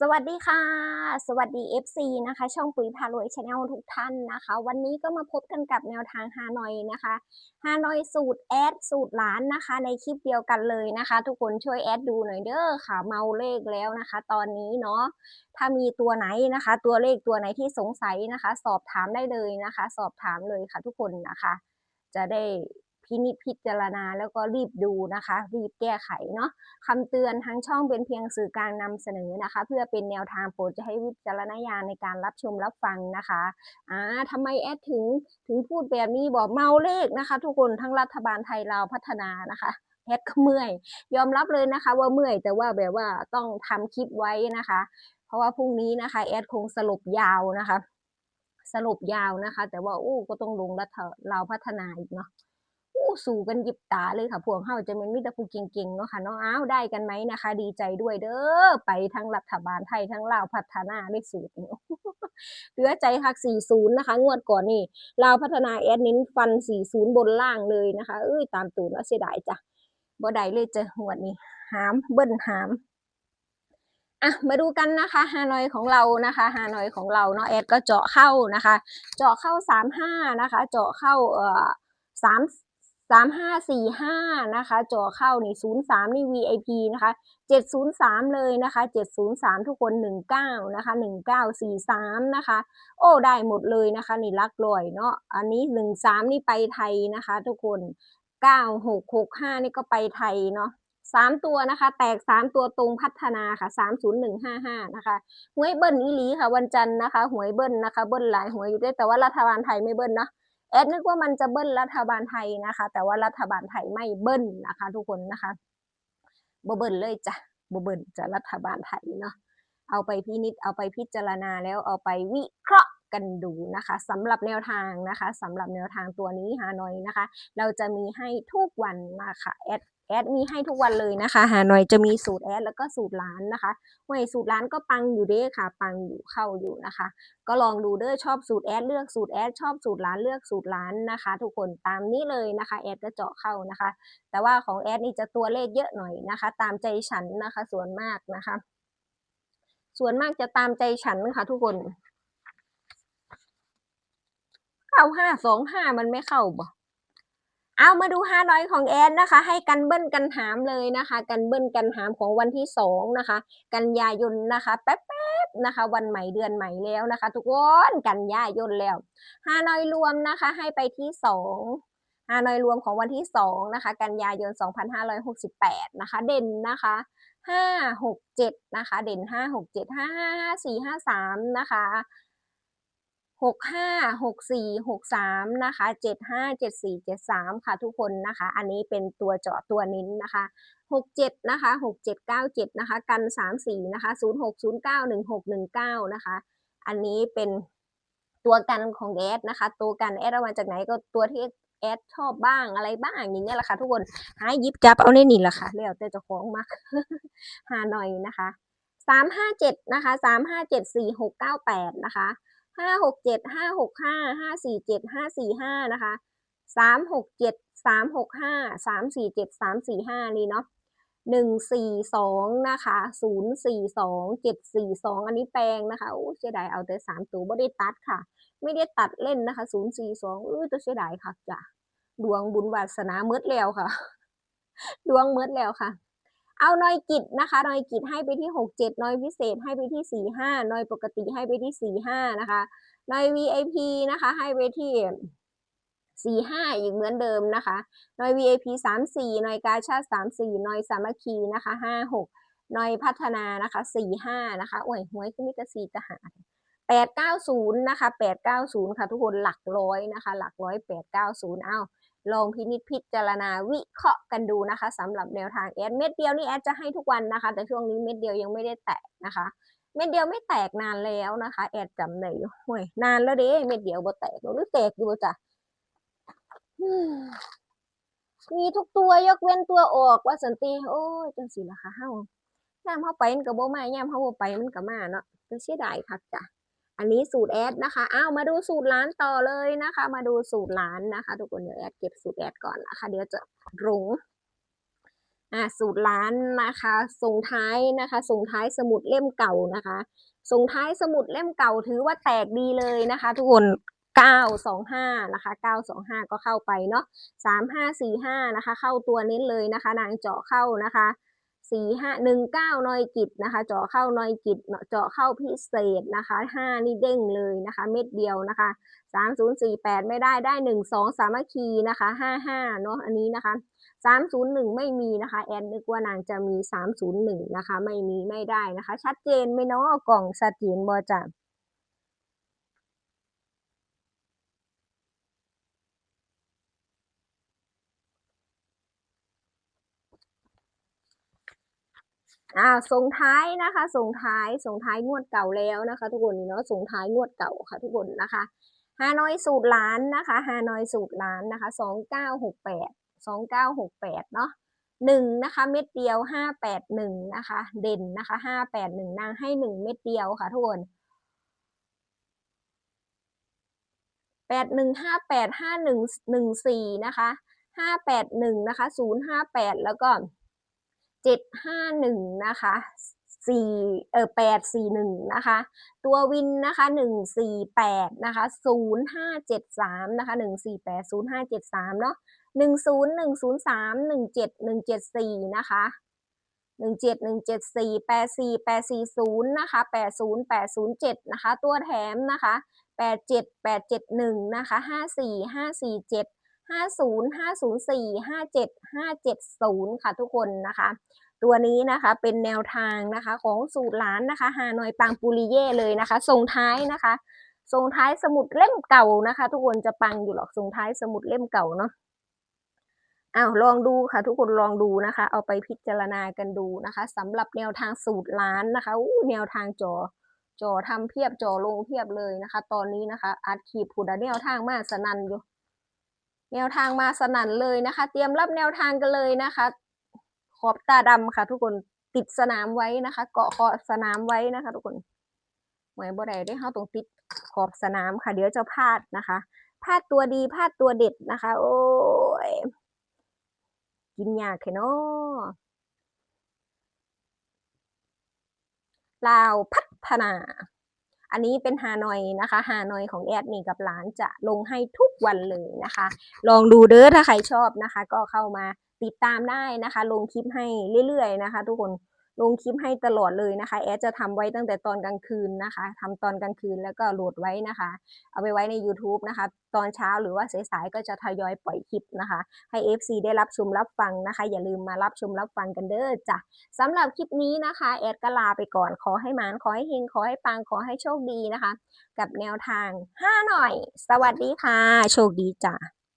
สวัสดีค่ะ สวัสดี FC นะคะ ช่องปุ๋ยพารวยชาแนลทุกท่านนะคะ วันนี้ก็มาพบกันกับแนวทางฮานอยนะคะฮานอยสูตรแอดสูตรล้านนะคะ ในคลิปเดียวกันเลยนะคะ ทุกคนช่วยแอดดูหน่อยเด้อค่ะ เมาเลขแล้วนะคะ ตอนนี้เนาะถ้ามีตัวไหนนะคะ ตัวเลขตัวไหนที่สงสัยนะคะ สอบถามได้เลยนะคะ สอบถามเลยค่ะทุกคนนะคะ จะได้ พินิจพิจารณาแล้วก็รีบดูนะคะ รีบแก้ไขเนาะคำเตือนทางช่องเป็นเพียงสื่อกลางนำเสนอนะคะ เพื่อเป็นแนวทางโปรดจะให้วิจารณญาณในการรับชมรับฟังนะคะอ่าทำไมแอดถึงถึงพูดแบบนี้บอกเมาเลขนะคะ ทุกคนทั้งรัฐบาลไทยลาพัฒนานะคะแอดก็เมื่อย ยอมรับเลยนะคะ ว่าเมื่อยแต่ว่าแบบว่าต้องทำคลิปไว้นะคะ เพราะว่าพรุ่งนี้นะคะแอดคงสรุปยาวนะคะสรุปยาวนะคะ แต่ว่าอู้ก็ต้องลงรัฐลาพัฒนาอีกเนาะ สู่กันหยิบตาเลยค่ะพวกเฮาจะเป็นมิตรผู้เก่งๆเนาะค่ะเนาะอ้าวได้กันไหมนะคะ ดีใจด้วยเด้อไปทั้งรัฐบาลไทยทั้งลาวพัฒนาได้สูตรเหลือใจคัก40 นะคะ งวดก่อนนี่ลาวพัฒนาแอดน้นฟัน 40 บนล่างเลยนะคะเอ้ยตามตูนแล้วเสียดายจ้ะบ่ได้เลยเจ้ะงวดนี้หามเบิ้นหามอะมาดูกันนะคะฮานอยของเรานะคะฮานอยของเราเนาะแอดก็เจาะเข้านะคะ เจาะเข้า35นะคะ เจาะเข้าเอ่อ 3 3545นะคะเจาะเข้านี่03นี่ VIP นะคะ703เลยนะคะ703ทุกคน19นะคะ1943นะคะ โอ้ได้หมดเลยนะคะ นี่ลักลอยเนาะอันนี้13นี่ไปไทยนะคะ ทุกคน9665นี่ก็ไปไทยเนาะสามตัวนะคะ แตกสามตัวตรงพัฒนาค่ะสามศูนย์หนึ่งห้าห้านะคะหวยเบิ้ลอีหลีค่ะวันจันทร์นะคะหวยเบิ้ลนะคะเบิ้ลหลายหวยอยู่ด้วยแต่ว่ารัฐบาลไทยไม่เบิ้ลเนาะ แอดนึกว่ามันจะเบิ้ลรัฐบาลไทยนะคะ แต่ว่ารัฐบาลไทยไม่เบิ้ลนะคะ ทุกคนนะคะบเบิ้ลเลยจ้ะบเบิ้ลจะรัฐบาลไทยเนาะเอาไปพินิจเอาไปพิจารณาแล้วเอาไปวิเคราะห์กันดูนะคะสำหรับแนวทางนะคะสำหรับแนวทางตัวนี้ฮานอยนะคะ เราจะมีให้ทุกวันนะคะแอด แอดมีให้ทุกวันเลยนะคะฮาหน่อยจะมีสูตรแอดแล้วก็สูตรร้านนะคะหวยสูตรร้านก็ปังอยู่เด้ค่ะ ปังอยู่เข้าอยู่นะคะ ก็ลองดูเด้อชอบสูตรแอดเลือกสูตรแอดชอบสูตรร้านเลือกสูตรร้านนะคะ ทุกคนตามนี้เลยนะคะแอดก็เจาะเข้านะคะ แต่ว่าของแอดนี่จะตัวเลขเยอะหน่อยนะคะ ตามใจฉันนะคะ ส่วนมากนะคะ ส่วนมากจะตามใจฉันค่ะทุกคนเข้าห้าสองห้ามันไม่เข้าบ่ เอามาดูฮานอยของแอดนะคะ ให้กันเบิ้ลกันหามเลยนะคะ กันเบิ้ลกันหามของวันที่สองนะคะ กันยายนนะคะ แป๊บๆนะคะ วันใหม่เดือนใหม่แล้วนะคะ ทุกคนกันยายนแล้วฮานอยรวมนะคะ ให้ไปที่สองฮานอยรวมของวันที่สองนะคะ กันยายน2568นะคะ เด่นนะคะห้าหกเจ็ดนะคะ เด่นห้าหกเจ็ดห้าห้าห้าสี่ห้าสามนะคะ หกห้าหกสี่หกสามนะคะเจ็ดห้าเจ็ดสี่เจ็ดสามค่ะทุกคนนะคะ อันนี้เป็นตัวเจาะตัวนิ้นนะคะหกเจ็ดนะคะหกเจ็ดเก้าเจ็ดนะคะกันสามสี่นะคะศูนย์หกศูนย์เก้าหนึ่งหกหนึ่งเก้านะคะ อันนี้เป็นตัวกันของแอดนะคะ ตัวกันแอดเอามาจากไหนก็ตัวที่แอดชอบบ้างอะไรบ้างอย่างเงี้ยแหละค่ะทุกคนหาหยิบจับเอาในนี่แหละค่ะแล้วแต่จะของมากหาหน่อยนะคะสามห้าเจ็ดนะคะสามห้าเจ็ดสี่หกเก้าแปดนะคะ ห้าหกเจ็ดห้าหกห้าห้าสี่เจ็ดห้าสี่ห้านะคะสามหกเจ็ดสามหกห้าสามสี่เจ็ดสามสี่ห้านี่เนาะหนึ่งสี่สองนะคะศูนย์สี่สองเจ็ดสี่สองอันนี้แปลงนะคะโอ้เสียดายเอาแต่สามตัวไม่ได้ตัดค่ะ ไม่ได้ตัดเล่นนะคะศูนย์สี่สองเออตัวเสียดายค่ะจ้ะดวงบุญวาสนาเมืดแล้วค่ะ ดวงเมืดแล้วค่ะ เอานอยกิจนะคะนอยกิจให้ไปที่หกเจ็ดนอยพิเศษให้ไปที่สี่ห้านอยปกติให้ไปที่สี่ห้านะคะนอย VIP นะคะให้ไปที่สี่ห้าอีกเหมือนเดิมนะคะนอย VIP สามสี่นอยกาชาติสามสี่นอยสามัคคีนะคะห้าหกนอยพัฒนานะคะสี่ห้านะคะโอ้ยหวยขึ้นมิตรสีจะหาแปดเก้าศูนย์นะคะแปดเก้าศูนย์ค่ะทุกคนหลักร้อยนะคะ หลักร้อยแปดเก้าศูนย์เอา ลองพินิจพิจารณาวิเคราะห์กันดูนะคะสำหรับแนวทางแอดเม็ดเดียวนี่แอดจะให้ทุกวันนะคะ แต่ช่วงนี้เม็ดเดียวยังไม่ได้แตกนะคะ เม็ดเดียวไม่แตกนานแล้วนะคะ แอดจำได้อยู่ห่วยนานแล้วเด้เม็ดเดียวบ่แตกหรือแตกอยู่บ่จ้ะมีทุกตัวยกเว้นตัวออกว่าสันติโอ้ยจังสิล่ะคะเฮ้ายามเฮาไปมันก็บ่มายามเฮาบ่ไปมันก็มาเนาะจังเสียดายคักจ้ะ อันนี้สูตรแอดนะคะอ้าวมาดูสูตรร้านต่อเลยนะคะ มาดูสูตรร้านนะคะ ทุกคนเดี๋ยวแอดเก็บสูตรแอดก่อนนะคะ เดี๋ยวจะหลงอ่าสูตรร้านนะคะส่งท้ายนะคะ ส่งท้ายสมุดเล่มเก่านะคะ ส่งท้ายสมุดเล่มเก่าถือว่าแตกดีเลยนะคะ ทุกคน925นะคะ925 ก็เข้าไปเนาะ3545นะคะ เข้าตัวเน้นเลยนะคะ นางเจาะเข้านะคะี่ห้าหนึ่งเก้านอยกิจนะคะ เจาะเข้านอยกิจเจาะเข้าพิเศษนะคะห้านี่เด้งเลยนะคะ เม็ดเดียวนะคะสามศูนย์สี่แปดไม่ได้ได้หนึ่งสองสามัคคีนะคะห้าห้าเนาะอันนี้นะคะสามศูนย์หนึ่งไม่มีนะคะ แอนนึกว่านางจะมีสามศูนย์หนึ่งนะคะ ไม่มีไม่ได้นะคะ ชัดเจนไหมเนาะกล่องสตีนบอจ้ะ อ่าส่งท้ายนะคะ ส่งท้ายส่งท้ายงวดเก่าแล้วนะคะ ทุกคนนี่เนาะส่งท้ายงวดเก่าค่ะ ทุกคนนะคะฮานอยสูตรล้านนะคะฮานอยสูตรล้านนะคะสองเก้าหกแปดสองเก้าหกแปดเนาะหนึ่งนะคะเม็ดเดียวห้าแปดหนึ่งนะคะ เด่นนะคะห้าแปดหนึ่งนางให้หนึ่งเม็ดเดียวค่ะทุกคนแปดหนึ่งห้าแปดห้าหนึ่งหนึ่งสี่นะคะห้าแปดหนึ่งนะคะศูนย์ห้าแปดแล้วก็ เจ็ดห้าหนึ่งนะคะสี่เออแปดสี่หนึ่งนะคะ ตัววินนะคะหนึ่งสี่แปดนะคะศูนย์ห้าเจ็ดสามนะคะหนึ่งสี่แปดศูนย์ห้าเจ็ดสามเนาะหนึ่งศูนย์หนึ่งศูนย์สามหนึ่งเจ็ดหนึ่งเจ็ดสี่นะคะหนึ่งเจ็ดหนึ่งเจ็ดสี่แปดสี่แปดสี่ศูนย์นะคะแปดศูนย์แปดศูนย์เจ็ดนะคะ ตัวแถมนะคะแปดเจ็ดแปดเจ็ดหนึ่งนะคะห้าสี่ห้าสี่เจ็ด ห้าศูนย์ห้าศูนย์สี่ห้าเจ็ดห้าเจ็ดศูนย์ค่ะทุกคนนะคะ ตัวนี้นะคะเป็นแนวทางนะคะของสูตรร้านนะคะฮานอยปังปูริเย่เลยนะคะส่งท้ายนะคะส่งท้ายสมุดเล่มเก่านะคะ ทุกคนจะปังอยู่หรอกส่งท้ายสมุดเล่มเก่าเนาะอ้าวลองดูค่ะ ทุกคนลองดูนะคะ เอาไปพิจารณากันดูนะคะสำหรับแนวทางสูตรร้านนะคะอู้แนวทางจอจอทำเพียบจอลงเพียบเลยนะคะ ตอนนี้นะคะอัดขีดผูดแนวทางมาสนันอยู่ แนวทางมาสนั่นเลยนะคะ เตรียมรับแนวทางกันเลยนะคะ ขอบตาดำค่ะ ทุกคนติดสนามไว้นะคะ เกาะขอบสนามไว้นะคะ ทุกคนหมายบ่ได้ได้เข้าตรงติดขอบสนามค่ะ เดี๋ยวจะพลาดนะคะพลาดตัวดีพลาดตัวเด็ดนะคะ โอ้ยกินยากแค่เนาะลาวพัฒนา อันนี้เป็นฮานอยนะคะฮานอยของแอดนี่กับหลานจะลงให้ทุกวันเลยนะคะ ลองดูเด้อถ้าใครชอบนะคะ ก็เข้ามาติดตามได้นะคะ ลงคลิปให้เรื่อยๆนะคะ ทุกคน ลงคลิปให้ตลอดเลยนะคะ แอดจะทำไว้ตั้งแต่ตอนกลางคืนนะคะทำตอนกลางคืนแล้วก็โหลดไว้นะคะ เอาไปไว้ใน YouTube นะคะ ตอนเช้าหรือว่าสายๆก็จะทยอยปล่อยคลิปนะคะ ให้ FC ได้รับชมรับฟังนะคะ อย่าลืมมารับชมรับฟังกันเด้อจ้ะสำหรับคลิปนี้นะคะ แอดก็ลาไปก่อนขอให้หมานขอให้เฮงขอให้ปังขอให้โชคดีนะคะ กับแนวทาง 5 หน่อย สวัสดีค่ะ โชคดีจ้ะ